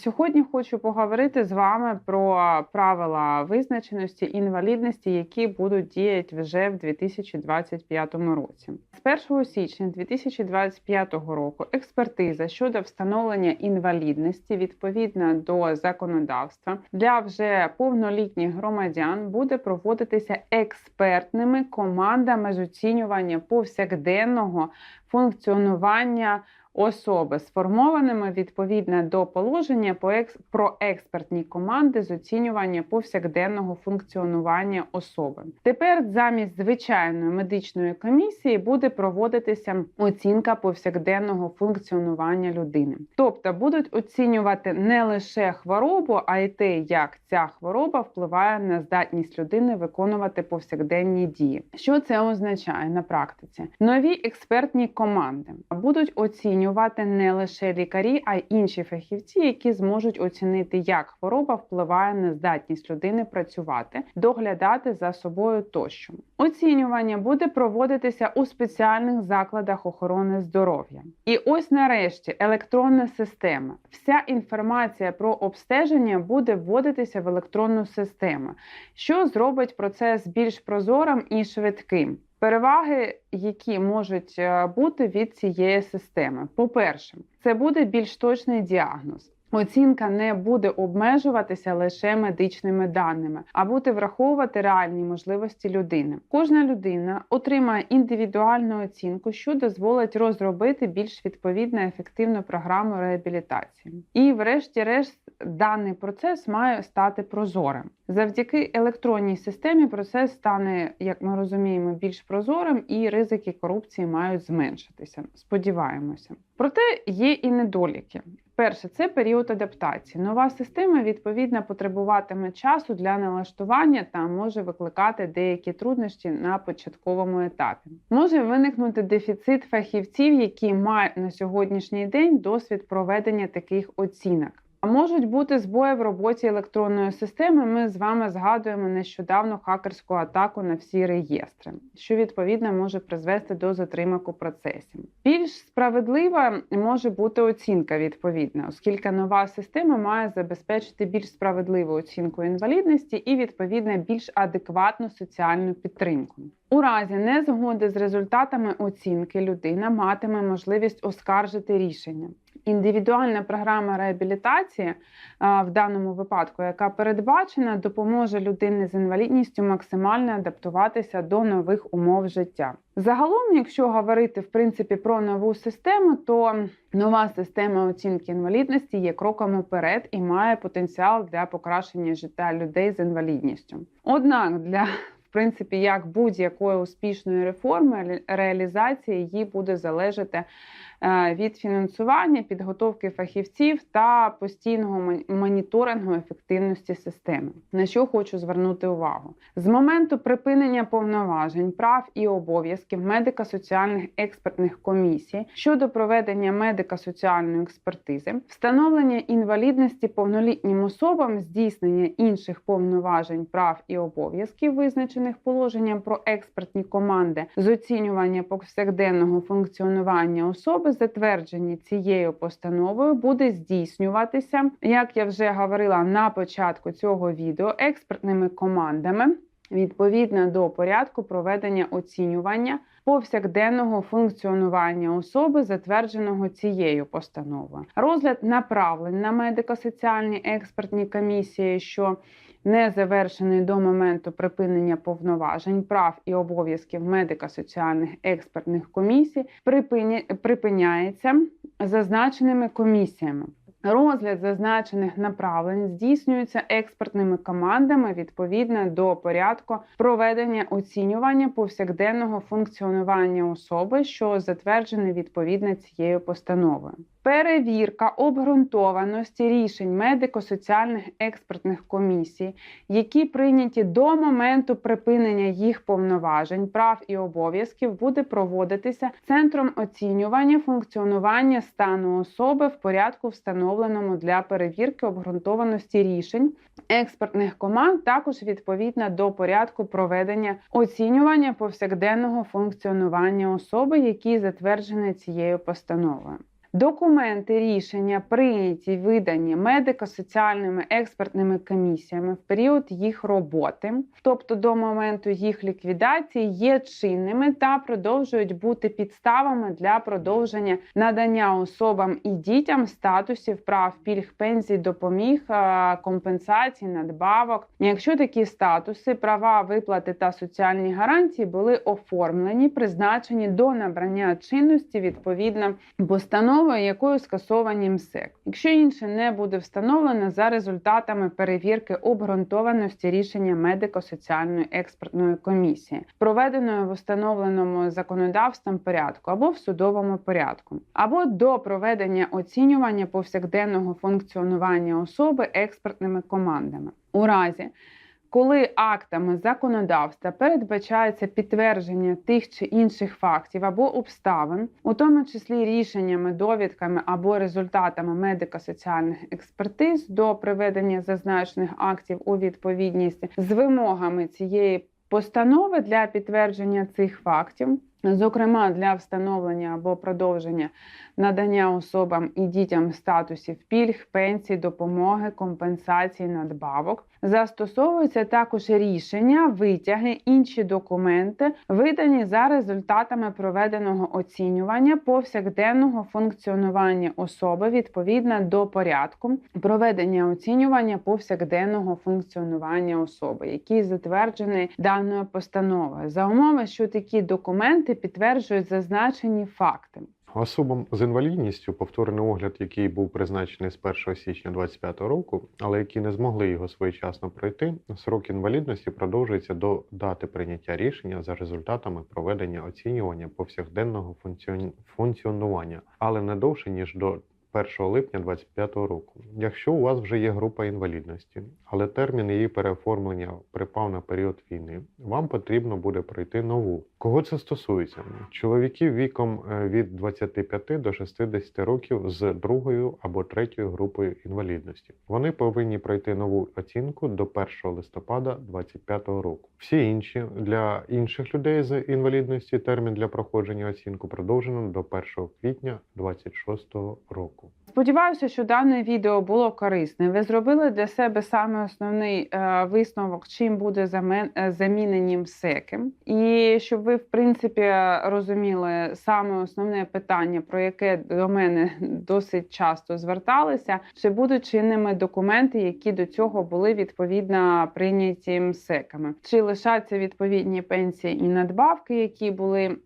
Сьогодні хочу поговорити з вами про правила визначеності інвалідності, які будуть діяти вже в 2025 році. З 1 січня 2025 року експертиза щодо встановлення інвалідності відповідно до законодавства для вже повнолітніх громадян буде проводитися експертними командами з оцінювання повсякденного функціонування особи, сформованими відповідно до положення про експертні команди з оцінювання повсякденного функціонування особи. Тепер замість звичайної медичної комісії буде проводитися оцінка повсякденного функціонування людини. Тобто будуть оцінювати не лише хворобу, а й те, як ця хвороба впливає на здатність людини виконувати повсякденні дії. Що це означає на практиці? Нові експертні команди будуть оцінювати не лише лікарі, а й інші фахівці, які зможуть оцінити, як хвороба впливає на здатність людини працювати, доглядати за собою тощо. Оцінювання буде проводитися у спеціальних закладах охорони здоров'я. І ось нарешті електронна система. Вся інформація про обстеження буде вводитися в електронну систему, що зробить процес більш прозорим і швидким. Переваги, які можуть е, бути від цієї системи. По-перше, це буде більш точний діагноз. Оцінка не буде обмежуватися лише медичними даними, а буде враховувати реальні можливості людини. Кожна людина отримає індивідуальну оцінку, що дозволить розробити більш відповідну ефективну програму реабілітації. І, врешті-решт, даний процес має стати прозорим. Завдяки електронній системі процес стане, як ми розуміємо, більш прозорим, і ризики корупції мають зменшитися. Сподіваємося. Проте є і недоліки. Перше, це період адаптації. Нова система відповідно потребуватиме часу для налаштування та може викликати деякі труднощі на початковому етапі. Може виникнути дефіцит фахівців, які мають на сьогоднішній день досвід проведення таких оцінок. Можуть бути збої в роботі електронної системи. Ми з вами згадуємо нещодавно хакерську атаку на всі реєстри, що відповідно може призвести до затримок у процесі. Більш справедлива може бути оцінка відповідна, оскільки нова система має забезпечити більш справедливу оцінку інвалідності і відповідно більш адекватну соціальну підтримку. У разі незгоди з результатами оцінки людина матиме можливість оскаржити рішення. Індивідуальна програма реабілітації в даному випадку, яка передбачена, допоможе людині з інвалідністю максимально адаптуватися до нових умов життя. Загалом, якщо говорити в принципі про нову систему, то нова система оцінки інвалідності є кроком уперед і має потенціал для покращення життя людей з інвалідністю. Однак для в принципі, як будь-якої успішної реформи, реалізація її буде залежати е, від фінансування, підготовки фахівців та постійного моніторингу ефективності системи. На що хочу звернути увагу з моменту припинення повноважень, прав і обов'язків медико-соціальних експертних комісій щодо проведення медико-соціальної експертизи, встановлення інвалідності повнолітнім особам, здійснення інших повноважень, прав і обов'язків, визначених положенням про експертні команди з оцінювання повсякденного функціонування особи, затверджені цією постановою, буде здійснюватися, як я вже говорила на початку цього відео, експертними командами відповідно до порядку проведення оцінювання повсякденного функціонування особи, затвердженого цією постановою. Розгляд направлень на медико-соціальні експертні комісії, що не завершений до моменту припинення повноважень, прав і обов'язків медико-соціальних експертних комісій, припиняється зазначеними комісіями. Розгляд зазначених направлень здійснюється експертними командами відповідно до порядку проведення оцінювання повсякденного функціонування особи, що затверджений відповідно цією постановою. Перевірка обґрунтованості рішень медико-соціальних експертних комісій, які прийняті до моменту припинення їх повноважень, прав і обов'язків, буде проводитися центром оцінювання функціонування стану особи в порядку, встановленому для перевірки обґрунтованості рішень експертних команд, також відповідно до порядку проведення оцінювання повсякденного функціонування особи, які затверджені цією постановою. Документи рішення прийняті видані медико-соціальними експертними комісіями в період їх роботи, тобто до моменту їх ліквідації, є чинними та продовжують бути підставами для продовження надання особам і дітям статусів прав пільг пензій, допоміг, е, компенсацій, надбавок, якщо такі статуси, права, виплати та соціальні гарантії були оформлені, призначені до набрання чинності відповідно постановою, якою скасовані МСЕК. Якщо інше не буде встановлено за результатами перевірки обґрунтованості рішення медико-соціальної експертної комісії, проведеної в установленому законодавством порядку або в судовому порядку, або до проведення оцінювання повсякденного функціонування особи експертними командами. У разі коли актами законодавства передбачається підтвердження тих чи інших фактів або обставин, у тому числі рішеннями, довідками або результатами медико-соціальних експертиз до приведення зазначених актів у відповідність з вимогами цієї постанови для підтвердження цих фактів, зокрема для встановлення або продовження надання особам і дітям статусів пільг, пенсій, допомоги, компенсацій, надбавок. Застосовуються також рішення, витяги, інші документи, видані за результатами проведеного оцінювання повсякденного функціонування особи відповідно до порядку проведення оцінювання повсякденного функціонування особи, який затверджений даною постановою, за умови, що такі документи підтверджують зазначені факти. Особам з інвалідністю, повторний огляд, який був призначений з 1 січня 2025 року, але які не змогли його своєчасно пройти, срок інвалідності продовжується до дати прийняття рішення за результатами проведення оцінювання повсякденного функціон- функціонування, але не довше ніж до 1 липня 2025 року. Якщо у вас вже є група інвалідності, але термін її переоформлення припав на період війни, вам потрібно буде пройти нову. Кого це стосується? Чоловіків віком е, від 25 до 60 років з другою або третьою групою інвалідності. Вони повинні пройти нову оцінку до 1 листопада 2025 року. Всі інші для інших людей з інвалідності термін для проходження оцінку продовжено до 1 квітня 2026 року. Сподіваюся, що дане відео було корисне. Ви зробили для себе саме основний е, висновок, чим буде замен, е, замінені МСЕКи. І щоб ви, в принципі, розуміли саме основне питання, про яке до мене досить часто зверталися, чи будуть чинними документи, які до цього були відповідно прийняті МСЕКами, чи лишаться відповідні пенсії і надбавки, які були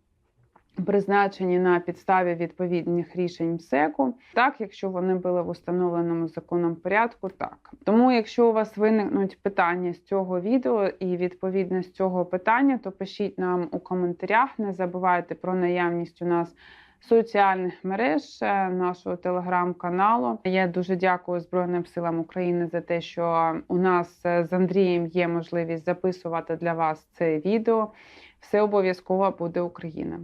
призначені на підставі відповідних рішень МСЕКу, так, якщо вони були в установленому законом порядку, так. Тому, якщо у вас виникнуть питання з цього відео і відповідно з цього питання, то пишіть нам у коментарях. Не забувайте про наявність у нас. Соціальних мереж е, нашого телеграм-каналу я дуже дякую Збройним силам України за те, що у нас е, з Андрієм є можливість записувати для вас це відео. Все обов'язково буде Україна.